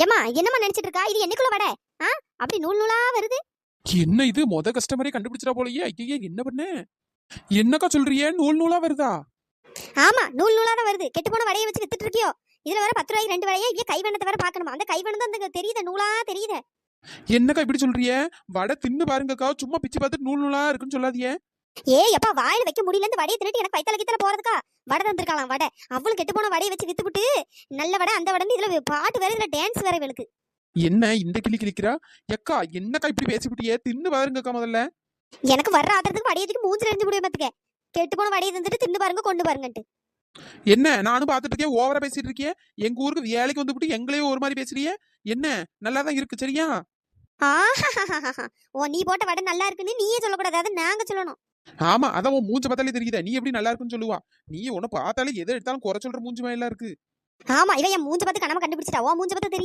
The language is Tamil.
ஏமா என்னம்மா நினைச்சிட்டு இருக்கா இது என்னைக்குள்ள வடை? ஆ? அப்படி நூல் நூலா வருது. என்ன இது? மொத கஸ்டமரே கண்டுபிடிச்சிடா போலயே. ஐயே என்ன பண்ண? என்னக்கா சொல்றியே நூல் நூலா வருதா? ஆமா நூல் நூலா தான் வருது. கெட்டு போன வடையை வச்சு வித்துட்டு இருக்கியோ? இதுல வேற பத்து ரூபாய்க்கு ரெண்டு வடையே? இங்கே கைவண்ணத்தை வேற பார்க்கணுமா? அந்த கைவண்ணம் தான் அந்த தெரியுத நூலா தெரியுதே. என்னக்கா இப்படி சொல்றியே வடை தின்னு பாருங்கக்கா. சும்மா பிச்சு பார்த்துட்டு நூல் நூலா இருக்குன்னு சொல்லாதியே ஏ எப்பா வாயில வைக்க முடியல இந்த வடையை தின்னுட்டு எனக்கு வயித்துல கித்தல போறதுக்கா? வடை தந்திருக்கலாம் வடை. அவளும் கெட்டு போன வடையை வச்சு வித்துப்புட்டு நல்ல வடை அந்த வடை இதுல பாட்டு வேற இதுல டான்ஸ் வேற இவளுக்கு. என்ன இந்த கிளி கிளிக்கிறா? எக்கா என்னக்கா இப்படி பேசிவிட்டியே? தின்னு பாருங்கக்கா முதல்ல. எனக்கு வர்ற ஆத்திரத்துக்கு வடையை தூக்கி மூஞ்சில எரிஞ்சு பாத்துக்க. கெட்டு போன வடையை தந்துட்டு தின்னு பாருங்க கொண்டு பாருங்கன்ட்டு. என்ன நானும் பார்த்துட்டு இருக்கேன் ஓவரா பேசிட்டு இருக்கேன் எங்க ஊருக்கு வேலைக்கு வந்துவிட்டு எங்களையும் ஒரு மாதிரி பேசுறியே? என்ன நல்லா தான் இருக்கு சரியா. ஓ நீ போட்ட வடை நல்லா இருக்குன்னு நீயே சொல்லக்கூடாது அதை நாங்க சொல்லணும். ஆமா அதான் உன் மூஞ்ச பார்த்தாலே தெரியுதா. நீ எப்படி நல்லா இருக்குன்னு சொல்லுவா. நீ உன்னை பார்த்தாலே எதை எடுத்தாலும் குறை சொல்ற மூஞ்சுமா எல்லாம் இருக்கு. ஆமா இவன் என் மூஞ்ச பார்த்து கனமா கண்டுபிடிச்சிட்டா. உன் மூஞ்ச பார்த்து தெரியுது?